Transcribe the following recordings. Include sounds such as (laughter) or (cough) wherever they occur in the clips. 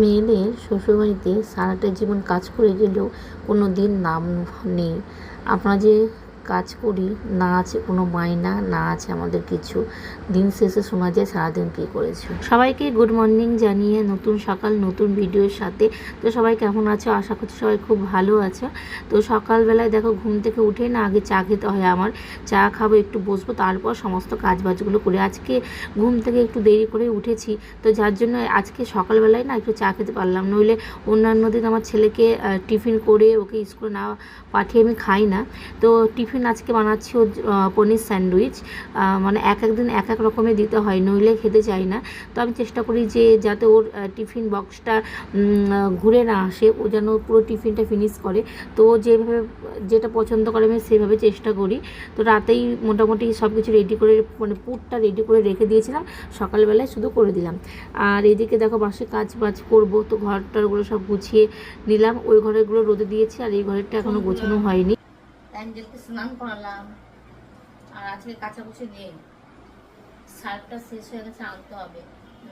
মেয়েদের শ্বশুরবাড়িতে সারাটা জীবন কাজ করে গেলেও কোনো দিন নাম নেই। আপনারা যে কাজ করি, না আছে কোনো মাইনা, না আছে আমাদের কিছু। দিন শেষে শোনা যায় সারাদিন কী করেছ। সবাইকে গুড মর্নিং জানিয়ে নতুন সকাল, নতুন ভিডিওর সাথে। তো সবাই কেমন আছো? আশা করছি সবাই খুব ভালো আছো। তো সকালবেলায় দেখো ঘুম থেকে উঠে না আগে চা খেতে হয় আমার। চা খাব, একটু বসবো, তারপর সমস্ত কাজ বাজগুলো করে আজকে ঘুম থেকে একটু দেরি করে উঠেছি। তো যার জন্য আজকে সকালবেলায় না একটু চা খেতে পারলাম। নইলে অন্যান্য দিন আমার ছেলেকে টিফিন করে ওকে স্কুলে না পাঠিয়ে আমি খাই না। তো টিফিন আজকে বানাচ্ছি ও পনির স্যান্ডউইচ। মানে এক এক দিন এক এক রকমের দিতে হয়, নইলে খেতে চাই না। তো আমি চেষ্টা করি যে যাতে ওর টিফিন বক্সটা ঘুরে না আসে, ও যেন পুরো টিফিনটা ফিনিশ করে। তো যেভাবে, যেটা পছন্দ করে আমি সেভাবে চেষ্টা করি। তো রাতেই মোটামুটি সব কিছু রেডি করে মানে পুরটা রেডি করে রেখে দিয়েছিলাম। সকালবেলায় শুধু করে দিলাম। আর এদিকে দেখো বাসে কাজ বাজ করব, তো ঘরটারগুলো সব গুছিয়ে নিলাম। ওই ঘরেরগুলো রোদে দিয়েছি, আর এই ঘরেরটা এখনও গোছানো হয়নি। অ্যাঞ্জেলকে স্নান করালাম। আর আজকে কাচাকুচি নেই। সার্ফটা শেষ হয়ে গেছে, আনতে হবে।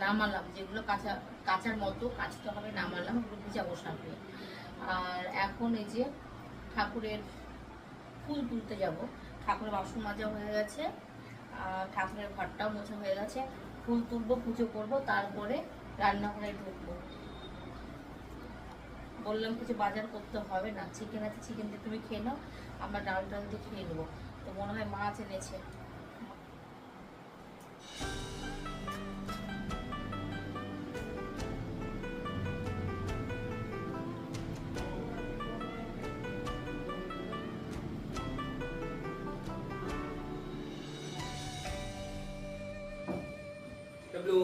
নামালাম। যেগুলো কাঁচা, কাঁচার মতো কাচতে হবে, নামালাম। ওগুলো ভিজাবো সার্ফে আর এখন এই যে ঠাকুরের ফুল তুলতে যাব। ঠাকুরের বাসন মাজা হয়ে গেছে। আর ঠাকুরের ঘরটাও মোছা হয়ে গেছে। ফুল তুলবো, পুজো করব, তারপরে রান্নাঘরে ঢুকবো। বললাম কিছু বাজার করতে হবে না? চিকেন আছে চিকেন দিয়ে তুমি খেয়ে নাও, আমরা ডাল ডাল দিয়ে খেয়ে নেব। তো মনে হয় মাছ এনেছে। W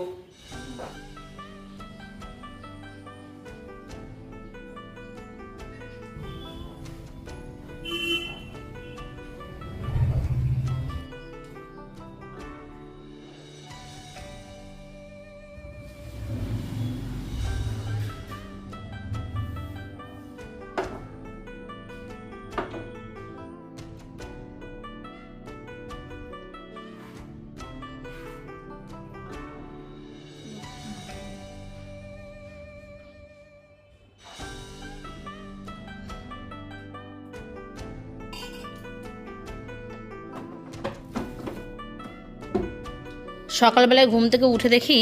সকালবেলায় ঘুম থেকে উঠে দেখি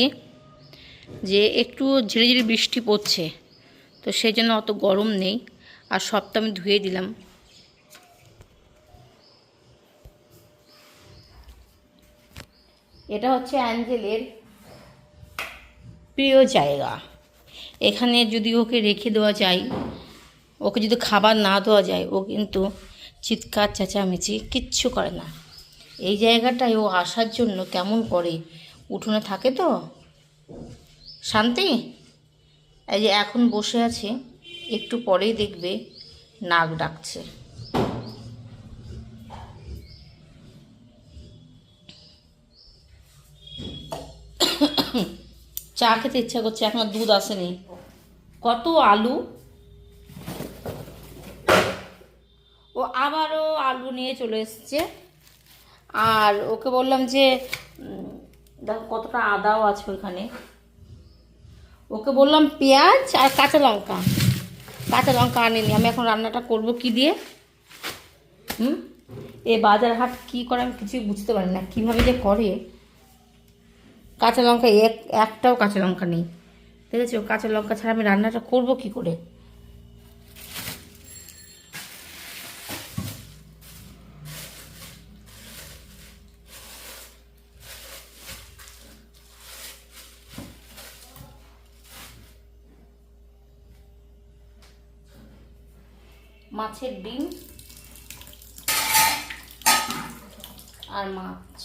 যে একটু ঝিরিঝিরি বৃষ্টি পড়ছে, তো সেই জন্য অত গরম নেই। আর সব তো আমি ধুয়ে দিলাম। এটা হচ্ছে অ্যাঞ্জেলের প্রিয় জায়গা। এখানে যদি ওকে রেখে দেওয়া যায়, ওকে যদি খাবার না দেওয়া যায়, ও কিন্তু চিৎকার, চেঁচামেচি কিচ্ছু করে না। এই জায়গাটায় ও আসার জন্য কেমন করে? উঠোনে থাকে তো? শান্তি? এই যে এখন বসে আছে, একটু পরেই দেখবে নাক ডাকছে। চা খেতে ইচ্ছা করছে, এখনও দুধ আসেনি। কত আলু? ও আবারও আলু নিয়ে চলে এসছে। আর ওকে বললাম যে দেখো কতটা আদাও আছে ওইখানে। ওকে বললাম পেঁয়াজ আর কাঁচা লঙ্কা। কাঁচা লঙ্কা আনিনি, আমি এখন রান্নাটা করব কি দিয়ে? হুম? এ বাজার হাট কী করে আমি কিছুই বুঝতে পারি না, কীভাবে যে করে। কাঁচা লঙ্কা এক, একটাও কাঁচা লঙ্কা নেই। দেখেছ, কাঁচা লঙ্কা ছাড়া আমি রান্নাটা করব কি করে? মাছের ডিম আর মাছ।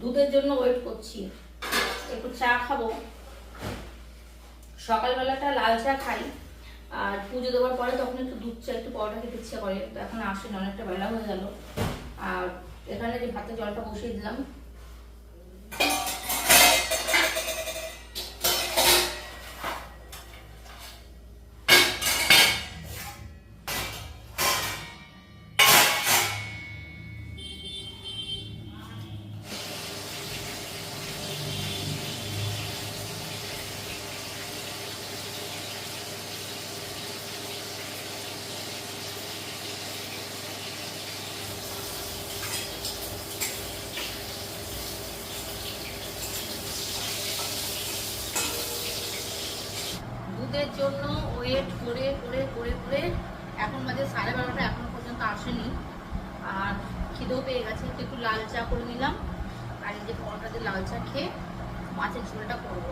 দুধের জন্য ওয়েট করছি। একটু চা খাব। সকালবেলাটা লাল চা খাই। আর পুজো দেওয়ার পরে তখন একটু দুধ চা, একটু পরোটা খেতে ইচ্ছা করে। তো এখন আসেন, অনেকটা বেলা হয়ে গেল। আর এখানে যে ভাতের জলটা বসিয়ে দিলাম জন্য ওয়েট করে করে করে করে এখন বাজে সাড়ে বারোটা, এখনও পর্যন্ত আসেনি। আর খিদেও পেয়ে গেছে তো একটু লাল চা করে নিলাম। আর এই যে পরোটা দিয়ে লাল চা খেয়ে মাছের ঝোলটা করব।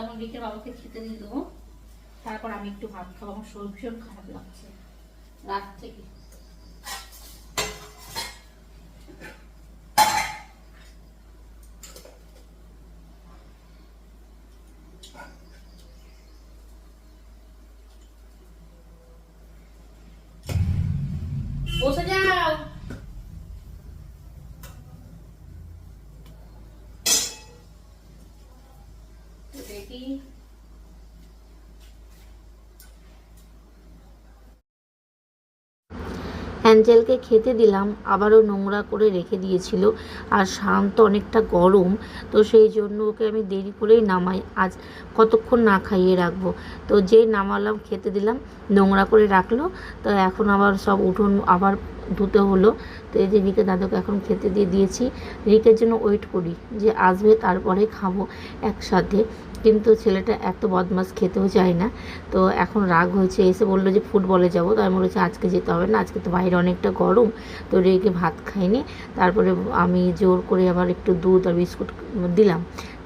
এখন রিকের বাবাকে খেতে দিয়ে দেবো। তারপর আমি একটু ভাত খাব, আমার শরীর ভীষণ খারাপ লাগছে। রাত থেকে। বসে যাও অ্যাঞ্জেলকে খেতে দিলাম, আবারও নোংরা করে রেখে দিয়েছিল, আর শান্ত অনেকটা গরম, তো সেই জন্য ওকে আমি দেরি করেই নামাই, আজ কতক্ষণ না খাইয়ে রাখব? তো যেই নামালাম, খেতে দিলাম, নোংরা করে রাখল, তো এখন আবার সব উঠোন আবার ধুতে হলো, তো এই যে রিকে দাদুকে এখন খেতে দিয়ে দিয়েছি, রিকের জন্য ওয়েট করি, যে আসবে তারপরে খাব একসাথে। কিন্তু ছেলেটা এত বদমাস খেতেও চায় না। তো এখন রাগ হয়েছে, এসে বলল যে ফুটবলে যাব। তো আমি বলেছি আজকে যেতে হবে না, আজকে তো বাইরে অনেকটা গরম। তো রেগে ভাত খাইনি। তারপরে আমি জোর করে আবার একটু দুধ আর বিস্কুট দিলাম,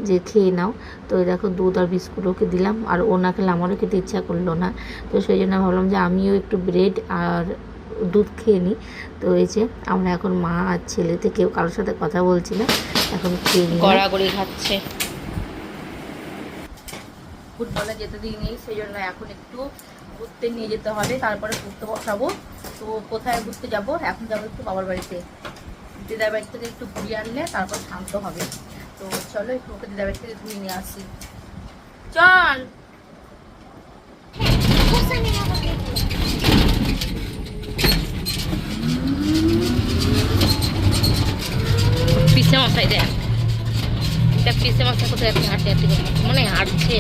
যে খেয়ে নাও। তো দেখো দুধ আর বিস্কুট ওকে দিলাম, আর ও না খেলে আমারও খেতে ইচ্ছা করল না। তো সেই জন্য ভাবলাম যে আমিও একটু ব্রেড আর দুধ খেয়ে নিই। তো এই যে আমরা এখন মা আর ছেলেতে কেউ কারোর সাথে কথা বলছি না, এখন খেয়ে নিই গড়াগড়ি খাচ্ছে। ফুটবলে যেতে দিইনি সেই জন্য এখন একটু ঘুরতে নিয়ে যেতে হবে, তারপরে ঘুরতে বসাবো। তো কোথায় ঘুরতে যাব? এখন যাব একটু বাবার বাড়িতে। দিদার বাড়ি থেকে একটু ঘুরিয়ে আনলে তারপর শান্ত হবে। তো চলো একটু ওকে দিদার বাড়ি থেকে ঘুরিয়ে নিয়ে আসি। চল! পিসে মশাই, দেখ। দেখ পিসে মশাই কোথায় হাঁটতে হাঁটতে করে। মনে হাঁটছে।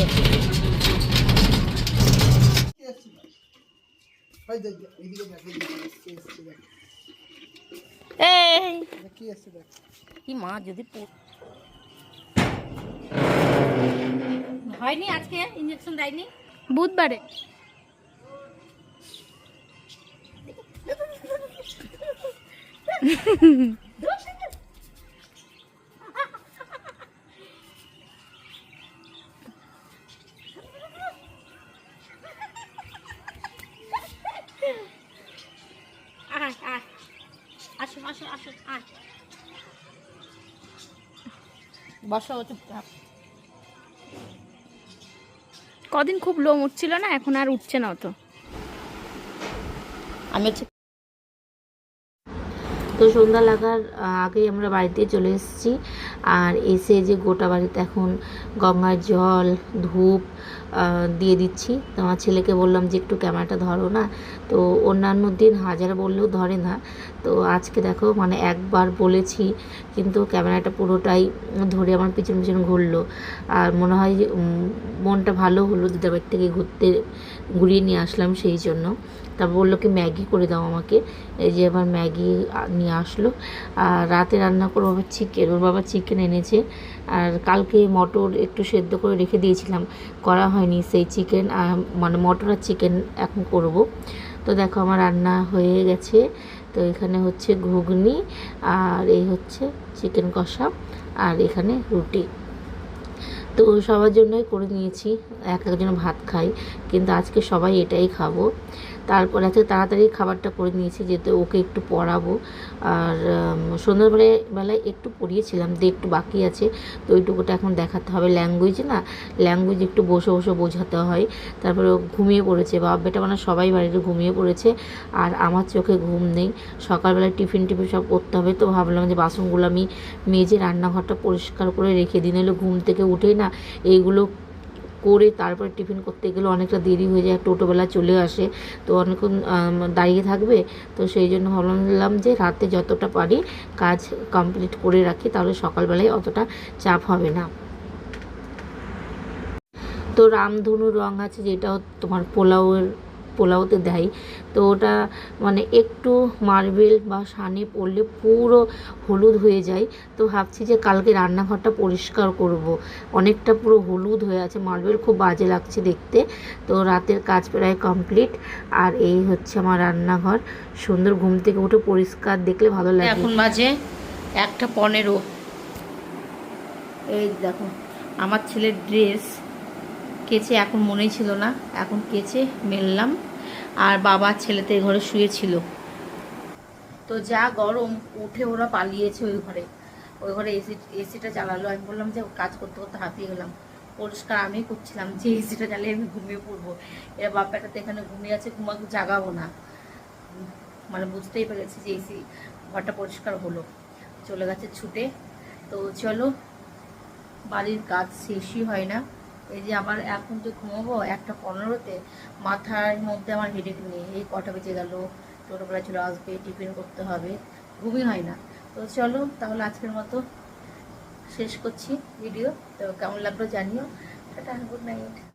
কে মা যদি হয়নি আজকে? ইঞ্জেকশন দেয়নি? বুধবারে। (laughs) কদিন খুব লোম উঠছিল না, এখন আর উঠছে না অত। আমি তো সন্ধ্যা লাগার আগেই আমরা বাড়িতে চলে এসেছি। আর এসে যে গোটা বাড়িতে এখন গঙ্গার জল, ধূপ দিয়ে দিচ্ছি। তো আমার ছেলেকে বললাম যে, একটু ক্যামেরাটা ধরো না। তো অন্যান্য দিন হাজার বললেও ধরে না। তো আজকে দেখো মানে একবার বলেছি, কিন্তু ক্যামেরাটা পুরোটাই ধরে আমার পিছন পিছন ঘুরলো। আর মনে হয় মনটা ভালো হলো দিদার বাড়ি থেকে ঘুরতে, ঘুরিয়ে নিয়ে আসলাম সেই জন্য। তারপর বলল কি, ম্যাগি করে দাও আমাকে। এই যে আবার ম্যাগি নিয়ে আসলো। আর রাতে রান্না করব আবার চিকেন ওর বাবা চিকেন এনেছে। আর কালকে মটর একটু সেদ্ধ করে রেখে দিয়েছিলাম। করা হয়নি সেই চিকেন মানে মটর আর চিকেন এখন করব। তো দেখো আমার রান্না হয়ে গেছে। তো এখানে হচ্ছে ঘুগনি, আর এই হচ্ছে চিকেন কষা, আর এখানে রুটি। তো সবার জন্যই করে নিয়েছি। এক একজন ভাত খাই কিন্তু আজকে সবাই এটাই খাব। তারপর আজকে তাড়াতাড়ি খাবারটা করে নিয়েছি, যেহেতু ওকে একটু পড়াবো। আর সন্ধ্যাবেলায়, বেলায় একটু পড়িয়েছিলাম, দিয়ে একটু বাকি আছে, তো ওইটুকুটা এখন দেখাতে হবে। ল্যাঙ্গুয়েজ না ল্যাঙ্গুয়েজ একটু বসে বসে বোঝাতে হয়। তারপরে ও ঘুমিয়ে পড়েছে, বাপ বেটা মানে সবাই বাড়িতে ঘুমিয়ে পড়েছে, আর আমার চোখে ঘুম নেই। সকালবেলা টিফিন টিফিন সব করতে হবে, তো ভাবলাম যে বাসনগুলো আমি মেজে রান্নাঘরটা পরিষ্কার করে রেখে দিন নাহলে ঘুম থেকে উঠেই না, এইগুলো করে তারপরে টিফিন করতে গেলে অনেকটা দেরি হয়ে যায় টোটোবেলা চলে আসে, তো অনেকক্ষণ দাঁড়িয়ে থাকবে। তো সেই জন্য ভাবলাম যে রাতে যতটা পারি কাজ কমপ্লিট করে রাখি, তাহলে সকালবেলায় অতটা চাপ হবে না। তো রামধনু রং আছে, যেটা তোমার পোলাওয়ের পোলাওতে দেয়। তো ওটা মানে একটু মার্বেল বা সানে পড়লে পুরো হলুদ হয়ে যায়। তো ভাবছি যে কালকে রান্নাঘরটা পরিষ্কার করব। অনেকটা পুরো হলুদ হয়ে আছে। মার্বেল খুব বাজে লাগছে দেখতে। তো রাতের কাজ প্রায় কমপ্লিট। আর এই হচ্ছে আমার রান্নাঘর। সুন্দর ঘুম থেকে উঠে পরিষ্কার দেখলে ভালো লাগে। এখন বাজে একটা পনেরো। এই দেখো, আমার ছেলের ড্রেস কেচে এখন মনেই ছিল না। এখন কেচে মেললাম আর বাবা ছেলেতে ঘরে শুয়েছিল। তো যা গরম, উঠে ওরা পালিয়েছে ওই ঘরে। ওই ঘরে এসি এসিটা চালালো আমি বললাম যে, কাজ করতে করতে হাঁপিয়ে গেলাম। পরিষ্কার আমি করছিলাম যে এসিটা চালিয়ে আমি ঘুমিয়ে পড়ব। এরা বাপ্পাটা তো এখানে ঘুমিয়ে আছে, ঘুমাকে, জাগাবো না। মানে বুঝতেই পেরেছি যে এসি ঘরটা পরিষ্কার হলো। চলে গেছে ছুটে। তো চলো, বাড়ির কাজ শেষই হয় না। এই যে আবার এখন যে ঘুমাবো, একটা পনেরোতে মাথার মধ্যে আমার হেডেক নেই। এই কটা বেজে গেলো টোটোবেলা চলে আসবে, টিফিন করতে হবে, ঘুমই হয় না। তো চলো, তাহলে আজকের মতো শেষ করছি ভিডিও তো কেমন লাগল জানিও। Tata good night